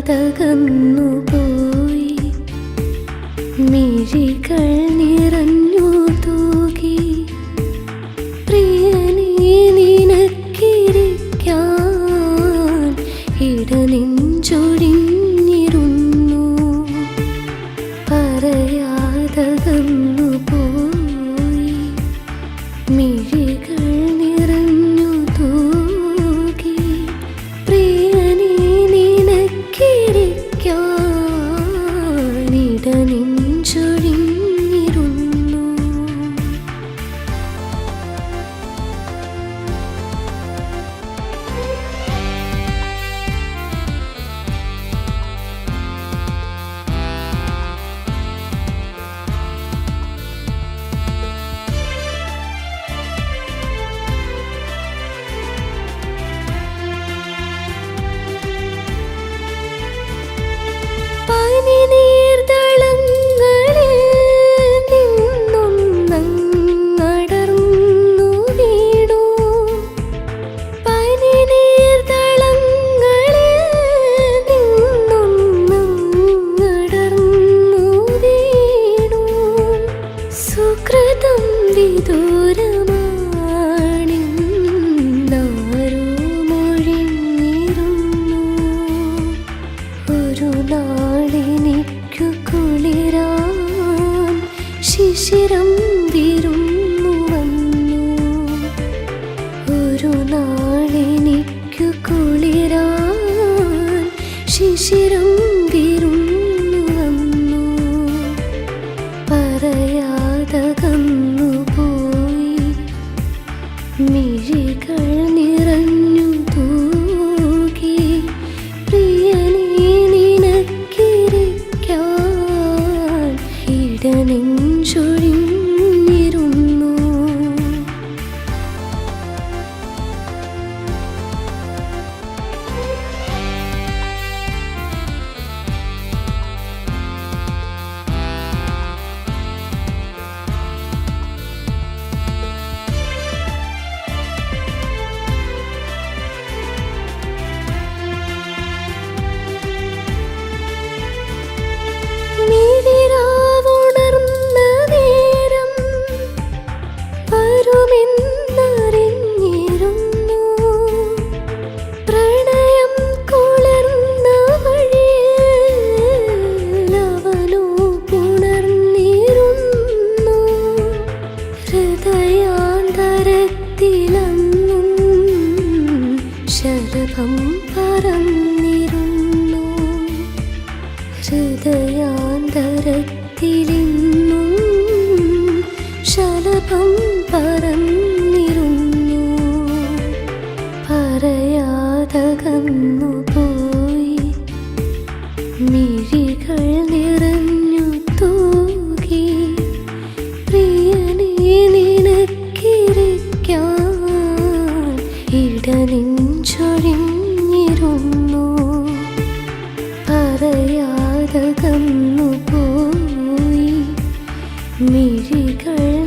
തകന്നു അതകന്നുപോയി മിഴികൾ शिरम् ശരഭം പറന്നിരുന്നു. ഹൃദയാന്തരത്തിലിന്നും ശലഭം പറന്നിരുന്നു. പറയാതകം പറയാതകന്നു പോയി മിഴികൾ